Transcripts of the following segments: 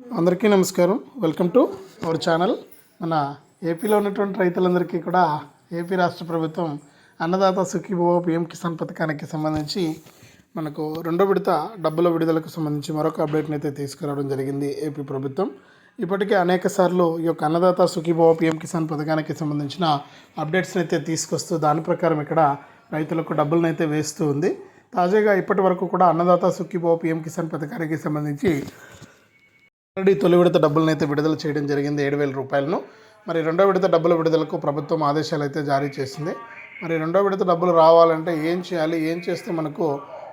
అందరికీ నమస్కారం. Welcome to our channel మన ఏపీలో ఉన్నటువంటి రైతులందరికీ కూడా ఏపీ రాష్ట్ర ప్రభుత్వం అన్నదాత సుఖీభవ పిఎం కిసాన్ పథకానికి సంబంధించి మనకు రెండో విడత డబ్బుల విడుదలకు సంబంధించి మరొక అప్డేట్ని అయితే తీసుకురావడం జరిగింది ఏపీ ప్రభుత్వం. ఇప్పటికే అనేక సార్లు ఈ యొక్క అన్నదాత సుఖీభవ పిఎం కిసాన్ పథకానికి సంబంధించిన అప్డేట్స్ని అయితే తీసుకొస్తూ దాని ప్రకారం ఇక్కడ రైతులకు డబ్బులను అయితే వేస్తూ ఉంది. తాజాగా ఇప్పటి వరకు కూడా అన్నదాత సుఖీభవ పిఎం కిసాన్ పథకానికి సంబంధించి ఆల్రెడీ తొలి విడత డబ్బులను అయితే విడుదల చేయడం జరిగింది ఏడు వేల రూపాయలను. మరి రెండో విడత డబ్బుల విడుదలకు ప్రభుత్వం ఆదేశాలు అయితే జారీ చేసింది. మరి రెండో విడత డబ్బులు రావాలంటే ఏం చేయాలి? ఏం చేస్తే మనకు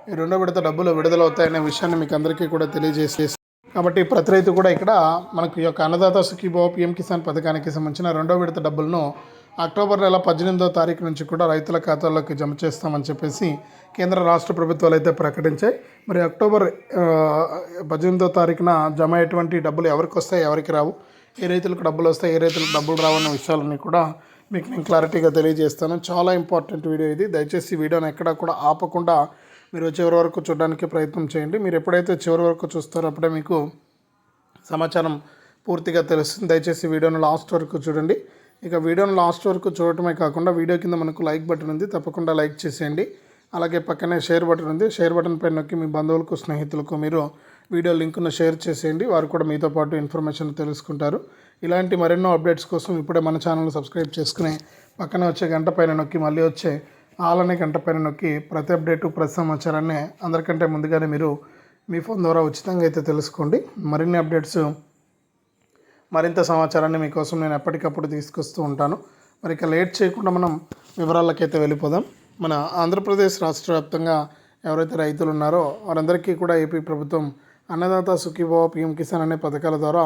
ఈ రెండో విడత డబ్బులు విడుదలవుతాయనే విషయాన్ని మీకు అందరికీ కూడా తెలియజేసేసి కాబట్టి ప్రతి రైతు కూడా ఇక్కడ మనకు ఈ యొక్క అన్నదాత సుఖీభావ పిఎం కిసాన్ పథకానికి సంబంధించిన రెండో విడత డబ్బులను అక్టోబర్ నెల పద్దెనిమిదో తారీఖు నుంచి కూడా రైతుల ఖాతాల్లోకి జమ చేస్తామని చెప్పేసి కేంద్ర రాష్ట్ర ప్రభుత్వాలు అయితే ప్రకటించాయి. మరి అక్టోబర్ పద్దెనిమిదో తారీఖున జమ అయ్యేటువంటి డబ్బులు ఎవరికి వస్తాయి ఎవరికి రావు ఏ రైతులకు డబ్బులు వస్తాయి ఏ రైతులకు డబ్బులు రావన్న విషయాలన్నీ కూడా మీకు నేను క్లారిటీగా తెలియజేస్తాను. చాలా ఇంపార్టెంట్ వీడియో ఇది. దయచేసి వీడియోని ఎక్కడా కూడా ఆపకుండా మీరు చివరి వరకు చూడడానికి ప్రయత్నం చేయండి. మీరు ఎప్పుడైతే చివరి వరకు చూస్తారో అప్పుడే మీకు సమాచారం పూర్తిగా తెలుస్తుంది. దయచేసి వీడియోను లాస్ట్ వరకు చూడండి. ఇక వీడియోని లాస్ట్ వరకు చూడటమే కాకుండా వీడియో కింద మనకు లైక్ బటన్ ఉంది తప్పకుండా లైక్ చేసేయండి. అలాగే పక్కనే షేర్ బటన్ ఉంది. షేర్ బటన్ పైన నొక్కి మీ బంధువులకు స్నేహితులకు మీరు వీడియో లింక్ను షేర్ చేసేయండి. వారు కూడా మీతో పాటు ఇన్ఫర్మేషన్ తెలుసుకుంటారు. ఇలాంటి మరెన్నో అప్డేట్స్ కోసం ఇప్పుడే మన ఛానల్ సబ్స్క్రైబ్ చేసుకుని పక్కన వచ్చే గంట పైన నొక్కి మళ్ళీ వచ్చే ఆలనే గంట పైన నొక్కి ప్రతి అప్డేటు ప్రతి సమాచారాన్ని అందరికంటే ముందుగానే మీరు మీ ఫోన్ ద్వారా ఉచితంగా అయితే తెలుసుకోండి. మరిన్ని అప్డేట్స్ మరింత సమాచారాన్ని మీకోసం నేను ఎప్పటికప్పుడు తీసుకొస్తూ ఉంటాను. మరి ఇక లేట్ చేయకుండా మనం వివరాలకైతే వెళ్ళిపోదాం. మన ఆంధ్రప్రదేశ్ రాష్ట్ర వ్యాప్తంగా ఎవరైతే రైతులు ఉన్నారో వారందరికీ కూడా ఏపీ ప్రభుత్వం అన్నదాత సుఖీభావ పిఎం కిసాన్ అనే పథకాల ద్వారా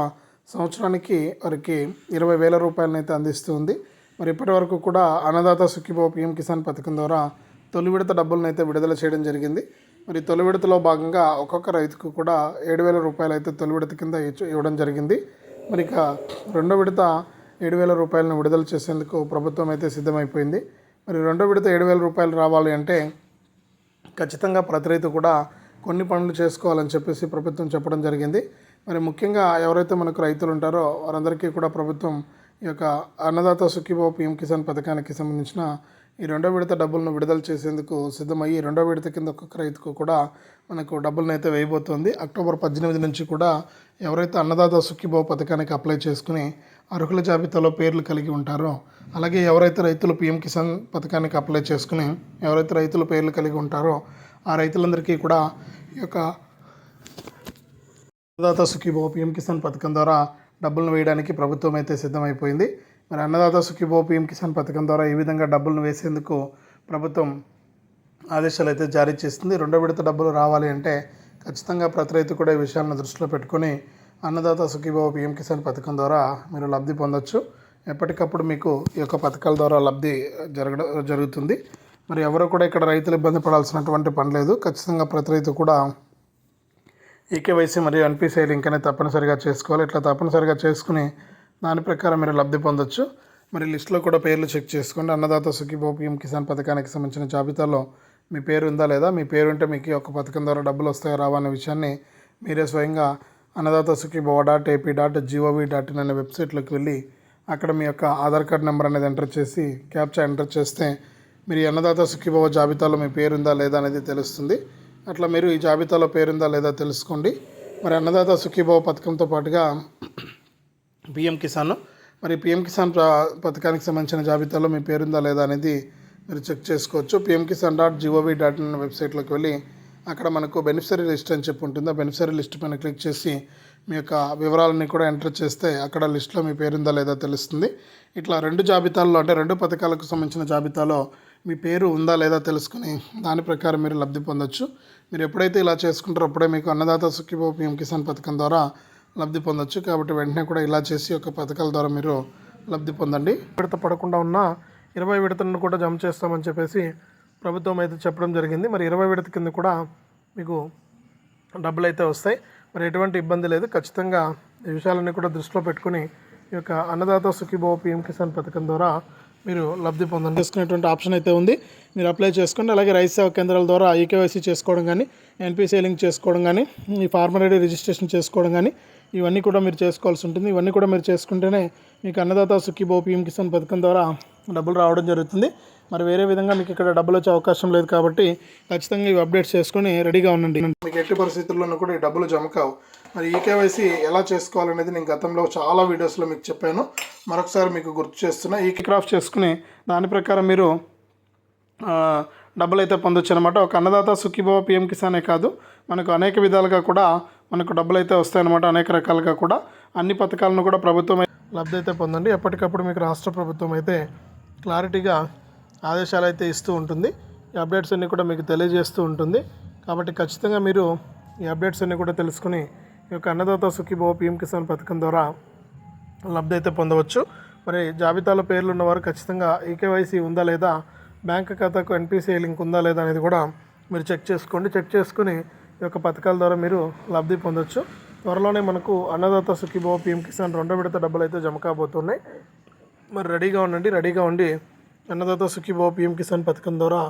సంవత్సరానికి వారికి ఇరవై వేల రూపాయలను అయితే అందిస్తుంది మరి ఇప్పటి వరకు కూడా అన్నదాత సుఖీభావ పిఎం కిసాన్ పథకం ద్వారా తొలి విడత డబ్బులను అయితే విడుదల చేయడం జరిగింది. మరి తొలి విడతలో భాగంగా ఒక్కొక్క రైతుకు కూడా ఏడు వేల రూపాయలు అయితే తొలి విడత కింద ఇవ్వడం జరిగింది. మరి ఇక రెండో విడత ఏడు వేల రూపాయలను విడుదల చేసేందుకు ప్రభుత్వం అయితే సిద్ధమైపోయింది. మరి రెండో విడత ఏడు వేల రూపాయలు రావాలి అంటే ఖచ్చితంగా ప్రతి రైతు కూడా కొన్ని పనులు చేసుకోవాలని చెప్పేసి ప్రభుత్వం చెప్పడం జరిగింది. మరి ముఖ్యంగా ఎవరైతే మనకు రైతులు ఉంటారో వారందరికీ కూడా ప్రభుత్వం ఈ యొక్క అన్నదాత సుఖీభావ పిఎం కిసాన్ పథకానికి సంబంధించిన ఈ రెండో విడత డబ్బులను విడుదల చేసేందుకు సిద్ధమయ్యి రెండో విడత కింద ఒక్కొక్క రైతుకు కూడా మనకు డబ్బులను అయితే వేయబోతోంది. అక్టోబర్ పద్దెనిమిది నుంచి కూడా ఎవరైతే అన్నదాత సుఖీభావ పథకానికి అప్లై చేసుకుని అర్హుల జాబితాలో పేర్లు కలిగి ఉంటారో అలాగే ఎవరైతే రైతులు పిఎం కిసాన్ పథకానికి అప్లై చేసుకుని ఎవరైతే రైతులు పేర్లు కలిగి ఉంటారో ఆ రైతులందరికీ కూడా ఈ యొక్క అన్నదాత సుఖీభావ పిఎం కిసాన్ పథకం ద్వారా డబ్బులను వేయడానికి ప్రభుత్వం అయితే సిద్ధమైపోయింది. మరి అన్నదాత సుఖీభో పిఎం కిసాన్ పథకం ద్వారా ఈ విధంగా డబ్బులను వేసేందుకు ప్రభుత్వం ఆదేశాలు అయితే జారీ చేస్తుంది. రెండో విడత డబ్బులు రావాలి అంటే ఖచ్చితంగా ప్రతి రైతు కూడా ఈ విషయాలను దృష్టిలో పెట్టుకొని అన్నదాత సుఖీభావ పిఎం కిసాన్ పథకం ద్వారా మీరు లబ్ధి పొందొచ్చు. ఎప్పటికప్పుడు మీకు ఈ యొక్క పథకాల ద్వారా లబ్ధి జరగడం జరుగుతుంది. మరి ఎవరు కూడా ఇక్కడ రైతులు ఇబ్బంది పడాల్సినటువంటి పని లేదు. ఖచ్చితంగా ప్రతి రైతు కూడా ఈకేవైసీ మరియు ఎన్పిసిఐ లింక్ అనేది తప్పనిసరిగా చేసుకోవాలి. ఇట్లా తప్పనిసరిగా చేసుకుని దాని ప్రకారం మీరు లబ్ధి పొందొచ్చు. మరి లిస్టులో కూడా పేర్లు చెక్ చేసుకోండి. అన్నదాత సుఖీభో పిఎం కిసాన్ పథకానికి సంబంధించిన జాబితాలో మీ పేరు ఉందా లేదా? మీ పేరు ఉంటే మీకు ఒక యొక్క పథకం ద్వారా డబ్బులు వస్తాయో రావా అనే విషయాన్ని మీరే స్వయంగా Annadata Sukhibhava dot AP dot G O V dot in అనే వెబ్సైట్లోకి వెళ్ళి అక్కడ మీ యొక్క ఆధార్ కార్డ్ నెంబర్ అనేది ఎంటర్ చేసి క్యాప్చా ఎంటర్ చేస్తే మీరు అన్నదాత సుఖీభవ జాబితాలో మీ పేరు ఉందా లేదా అనేది తెలుస్తుంది. అట్లా మీరు ఈ జాబితాలో పేరుందా లేదా తెలుసుకోండి. మరి అన్నదాత సుఖీభవ పథకంతో పాటుగా పిఎం కిసాన్. మరి పిఎం కిసాన్ పథకానికి సంబంధించిన జాబితాలో మీ పేరుందా లేదా అనేది మీరు చెక్ చేసుకోవచ్చు. PM Kisan dot GOV dot in వెబ్సైట్లోకి వెళ్ళి అక్కడ మనకు బెనిఫిషరీ లిస్ట్ అని చెప్పి ఉంటుంది. ఆ బెనిఫిషరీ లిస్ట్ పైన క్లిక్ చేసి మీ యొక్క వివరాలని కూడా ఎంటర్ చేస్తే అక్కడ లిస్ట్లో మీ పేరుందా లేదా తెలుస్తుంది. ఇట్లా రెండు జాబితాల్లో అంటే రెండు పథకాలకు సంబంధించిన జాబితాలో మీ పేరు ఉందా లేదా తెలుసుకుని దాని ప్రకారం మీరు లబ్ధి పొందొచ్చు. మీరు ఎప్పుడైతే ఇలా చేసుకుంటారో అప్పుడే మీకు అన్నదాత సుఖీభో పిఎం కిసాన్ పథకం ద్వారా లబ్ధి పొందొచ్చు. కాబట్టి వెంటనే కూడా ఇలా చేసి ఒక పథకాల ద్వారా మీరు లబ్ధి పొందండి. విడత పడకుండా ఉన్న ఇరవై విడతలను కూడా జమ చేస్తామని చెప్పేసి ప్రభుత్వం అయితే చెప్పడం జరిగింది. మరి ఇరవై విడత కింద కూడా మీకు డబ్బులు అయితే వస్తాయి. మరి ఎటువంటి ఇబ్బంది లేదు. ఖచ్చితంగా ఈ విషయాలన్నీ కూడా దృష్టిలో పెట్టుకుని ఈ యొక్క అన్నదాత సుఖీభావ పిఎం కిసాన్ పథకం ద్వారా మీరు లబ్ధి పొందండి. చేసుకునేటువంటి ఆప్షన్ అయితే ఉంది. మీరు అప్లై చేసుకోండి. అలాగే రైతు సేవా కేంద్రాల ద్వారా ఈకేవైసీ చేసుకోవడం కానీ ఎన్పిసి లింక్ చేసుకోవడం కానీ ఈ ఫార్మర్ ఐడి రిజిస్ట్రేషన్ చేసుకోవడం కానీ ఇవన్నీ కూడా మీరు చేసుకోవాల్సి ఉంటుంది. ఇవన్నీ కూడా మీరు చేసుకుంటేనే మీకు అన్నదాత సుఖీభో పిఎం కిసాన్ పథకం ద్వారా డబ్బులు రావడం జరుగుతుంది. మరి వేరే విధంగా మీకు ఇక్కడ డబ్బులు వచ్చే అవకాశం లేదు కాబట్టి ఖచ్చితంగా ఇవి అప్డేట్స్ చేసుకొని రెడీగా ఉండండి. మీకు ఎట్టి పరిస్థితుల్లోనూ కూడా ఈ డబ్బులు జమ కావు. మరి ఈ కేవైసీ ఎలా చేసుకోవాలనేది నేను గతంలో చాలా వీడియోస్లో మీకు చెప్పాను. మరొకసారి మీకు గుర్తు చేస్తున్నా ఈ క్రాఫ్ట్ చేసుకుని దాని ప్రకారం మీరు డబ్బులు అయితే పొందొచ్చు అనమాట ఒక అన్నదాత సుఖీభవ పిఎం కిసానే కాదు. మనకు అనేక విధాలుగా కూడా మనకు డబ్బులు అయితే వస్తాయన్నమాట అనేక రకాలుగా కూడా. అన్ని పథకాలను కూడా ప్రభుత్వం లబ్ధి అయితే పొందండి. ఎప్పటికప్పుడు మీకు రాష్ట్ర ప్రభుత్వం అయితే క్లారిటీగా ఆదేశాలు అయితే ఇస్తూ ఉంటుంది. ఈ అప్డేట్స్ అన్నీ కూడా మీకు తెలియజేస్తూ ఉంటుంది. కాబట్టి ఖచ్చితంగా మీరు ఈ అప్డేట్స్ అన్నీ కూడా తెలుసుకుని ఈ యొక్క అన్నదాత సుఖీభవ పిఎం కిసాన్ పథకం ద్వారా లబ్ధి అయితే పొందవచ్చు. మరి జాబితాలో పేర్లు ఉన్నవారు ఖచ్చితంగా ఈకేవైసీ ఉందా లేదా బ్యాంక్ ఖాతాకు ఎన్పిసిఐ లింక్ ఉందా లేదా అనేది కూడా మీరు చెక్ చేసుకోండి. చెక్ చేసుకుని ఈ యొక్క పథకాల ద్వారా మీరు లబ్ధి పొందొచ్చు. త్వరలోనే మనకు అన్నదాత సుఖీభావ పిఎం కిసాన్ రెండో విడత డబ్బులు అయితే జమ కాబోతున్నాయి. మరి రెడీగా ఉండండి. రెడీగా ఉండి అన్నదాత సుఖీభావ పిఎం కిసాన్ పథకం ద్వారా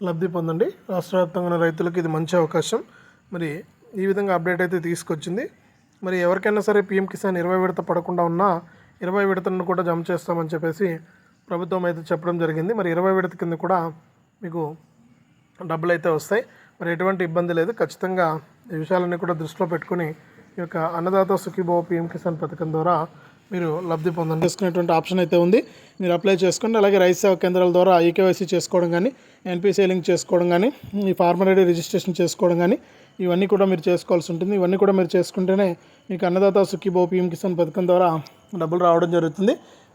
లబ్ధి పొందండి. రాష్ట్ర వ్యాప్తంగా ఉన్న రైతులకు ఇది మంచి అవకాశం. మరి ఈ విధంగా అప్డేట్ అయితే తీసుకొచ్చింది. మరి ఎవరికైనా సరే పిఎం కిసాన్ ఇరవై విడత పడకుండా ఉన్నా ఇరవై విడతలను కూడా జమ చేస్తామని చెప్పేసి ప్రభుత్వం అయితే చెప్పడం జరిగింది. మరి ఇరవై విడత కింద కూడా మీకు డబ్బులు అయితే వస్తాయి. మరి ఎటువంటి ఇబ్బంది లేదు. ఖచ్చితంగా ఈ విషయాలన్నీ కూడా దృష్టిలో పెట్టుకుని ఈ యొక్క అన్నదాత సుఖీభవ పిఎం కిసాన్ పథకం ద్వారా మీరు లబ్ధి పొందండి. చేసుకునేటువంటి ఆప్షన్ అయితే ఉంది. మీరు అప్లై చేసుకోండి. అలాగే రైతు సేవా కేంద్రాల ద్వారా ఈకేవైసీ చేసుకోవడం కానీ ఎన్పిసి లింక్ చేసుకోవడం కానీ ఈ ఫార్మర్ ఐడి రిజిస్ట్రేషన్ చేసుకోవడం కానీ ఇవన్నీ కూడా మీరు చేసుకోవాల్సి ఉంటుంది. ఇవన్నీ కూడా మీరు చేసుకుంటేనే మీకు అన్నదాత సుఖీభవ పిఎం కిసాన్ పథకం ద్వారా డబ్బులు రావడం జరుగుతుంది.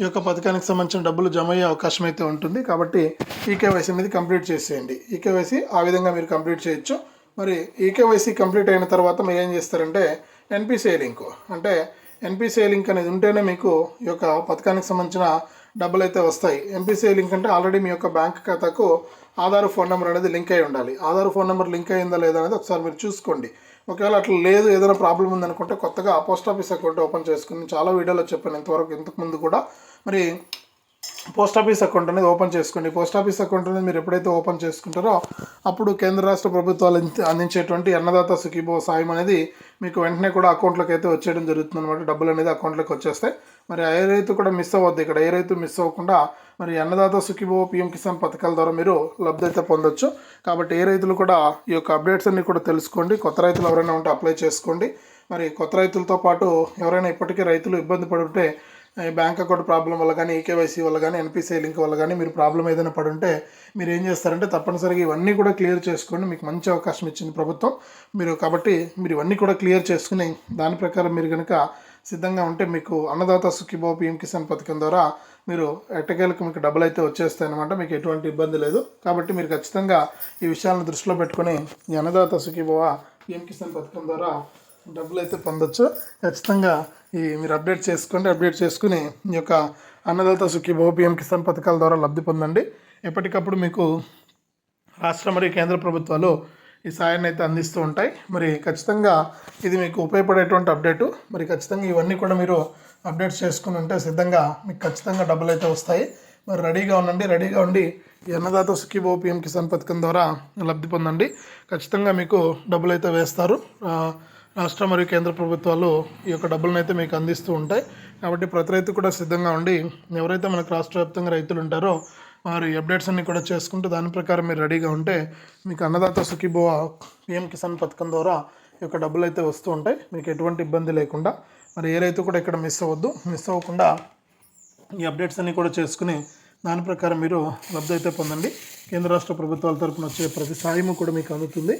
ఈ యొక్క పథకానికి సంబంధించిన డబ్బులు జమ అయ్యే అవకాశం అయితే ఉంటుంది. కాబట్టి ఈకేవైసీ అనేది కంప్లీట్ చేసేయండి. ఈకేవైసీ ఆ విధంగా మీరు కంప్లీట్ చేయొచ్చు. మరి ఈకేవైసీ కంప్లీట్ అయిన తర్వాత మీరు ఏం చేస్తారంటే ఎన్పిసిఐ లింక్ అంటే ఎన్పిసిఐ లింక్ అనేది ఉంటేనే మీకు ఈ యొక్క పథకానికి సంబంధించిన డబ్బులు అయితే వస్తాయి ఎంపీసీ లింక్ అంటే ఆల్రెడీ మీ యొక్క బ్యాంక్ ఖాతాకు ఆధార్ ఫోన్ నెంబర్ అనేది లింక్ అయి ఉండాలి. ఆధార్ ఫోన్ నెంబర్ లింక్ అయిందా లేదా అనేది ఒకసారి మీరు చూసుకోండి. ఒకవేళ అట్లా లేదు ఏదైనా ప్రాబ్లం ఉందనుకుంటే కొత్తగా పోస్ట్ ఆఫీస్ అకౌంట్ ఓపెన్ చేసుకుని చాలా వీడియోలో చెప్పాను ఇంతవరకు ఇంతకుముందు కూడా. మరి పోస్ట్ ఆఫీస్ అకౌంట్ అనేది ఓపెన్ చేసుకోండి. పోస్ట్ ఆఫీస్ అకౌంట్ అనేది మీరు ఎప్పుడైతే ఓపెన్ చేసుకుంటారో అప్పుడు కేంద్ర రాష్ట్ర ప్రభుత్వాలు అంది- అందించేటువంటి అన్నదాత సుఖీభో సాయం అనేది మీకు వెంటనే కూడా అకౌంట్లోకి అయితే వచ్చేయడం జరుగుతుంది అనమాట డబ్బులు అనేది అకౌంట్లోకి వచ్చేస్తాయి. మరి ఏ రైతు కూడా మిస్ అవ్వద్దు ఇక్కడ. ఏ రైతు మిస్ అవ్వకుండా మరి అన్నదాత సుఖీభో పిఎం కిసాన్ పథకాల ద్వారా మీరు లబ్ధి అయితే పొందొచ్చు. కాబట్టి ఏ రైతులు కూడా ఈ యొక్క అప్డేట్స్ అన్ని కూడా తెలుసుకోండి. కొత్త రైతులు ఎవరైనా ఉంటే అప్లై చేసుకోండి. మరి కొత్త రైతులతో పాటు ఎవరైనా ఇప్పటికీ రైతులు ఇబ్బంది పడుంటే బ్యాంక్ అకౌంట్ ప్రాబ్లం వల్ల కానీ ఏకేవైసీ వల్ల కానీ ఎన్పిసిఐ లింక్ వల్ల కానీ మీరు ప్రాబ్లం ఏదైనా పడి ఉంటే మీరు ఏం చేస్తారంటే తప్పనిసరిగా ఇవన్నీ కూడా క్లియర్ చేసుకోండి మీకు మంచి అవకాశం ఇచ్చింది ప్రభుత్వం. మీరు కాబట్టి మీరు ఇవన్నీ కూడా క్లియర్ చేసుకుని దాని ప్రకారం మీరు కనుక సిద్ధంగా ఉంటే మీకు అన్నదాత సుఖీబో పిఎం కిసాన్ పథకం ద్వారా మీరు ఎట్టకేలకు మీకు డబ్బులు అయితే వచ్చేస్తాయి అనమాట మీకు ఎటువంటి ఇబ్బంది లేదు. కాబట్టి మీరు ఖచ్చితంగా ఈ విషయాలను దృష్టిలో పెట్టుకొని ఈ అన్నదాత సుఖీభావ పిఎం కిసాన్ పథకం ద్వారా డబ్బులు అయితే పొందొచ్చు. ఖచ్చితంగా ఈ మీరు అప్డేట్ చేసుకోండి అప్డేట్ చేసుకుని ఈ యొక్క అన్నదాత సుఖీ పిఎం కిసాన్ పథకాల ద్వారా లబ్ధి పొందండి. ఎప్పటికప్పుడు మీకు రాష్ట్ర మరియు కేంద్ర ప్రభుత్వాలు ఈ సాయాన్ని అయితే అందిస్తూ ఉంటాయి. మరి ఖచ్చితంగా ఇది మీకు ఉపయోగపడేటువంటి అప్డేటు. మరి ఖచ్చితంగా ఇవన్నీ కూడా మీరు అప్డేట్స్ చేసుకుని ఉంటే సిద్ధంగా మీకు ఖచ్చితంగా డబ్బులు అయితే వస్తాయి. మరి రెడీగా ఉండండి రెడీగా ఉండి ఈ అన్నదాత సుఖీభో పిఎం కిసాన్ పథకం ద్వారా లబ్ధి పొందండి. ఖచ్చితంగా మీకు డబ్బులు అయితే వేస్తారు రాష్ట్ర మరియు కేంద్ర ప్రభుత్వాలు ఈ యొక్క డబ్బులను అయితే మీకు అందిస్తూ ఉంటాయి. కాబట్టి ప్రతి రైతు కూడా సిద్ధంగా ఉండి ఎవరైతే మనకు రాష్ట్ర వ్యాప్తంగా రైతులు ఉంటారో వారి అప్డేట్స్ అన్ని కూడా చేసుకుంటూ దాని ప్రకారం మీరు రెడీగా ఉంటే మీకు అన్నదాత సుఖీభవ పిఎం కిసాన్ పథకం ద్వారా ఈ యొక్క డబ్బులు అయితే వస్తూ ఉంటాయి. మీకు ఎటువంటి ఇబ్బంది లేకుండా మరి ఏ రైతు కూడా ఇక్కడ మిస్ అవ్వద్దు. మిస్ అవ్వకుండా ఈ అప్డేట్స్ అన్ని కూడా చేసుకుని దాని ప్రకారం మీరు లబ్ధి అయితే పొందండి. కేంద్ర రాష్ట్ర ప్రభుత్వాల తరపున వచ్చే ప్రతి సాయము కూడా మీకు అందుతుంది.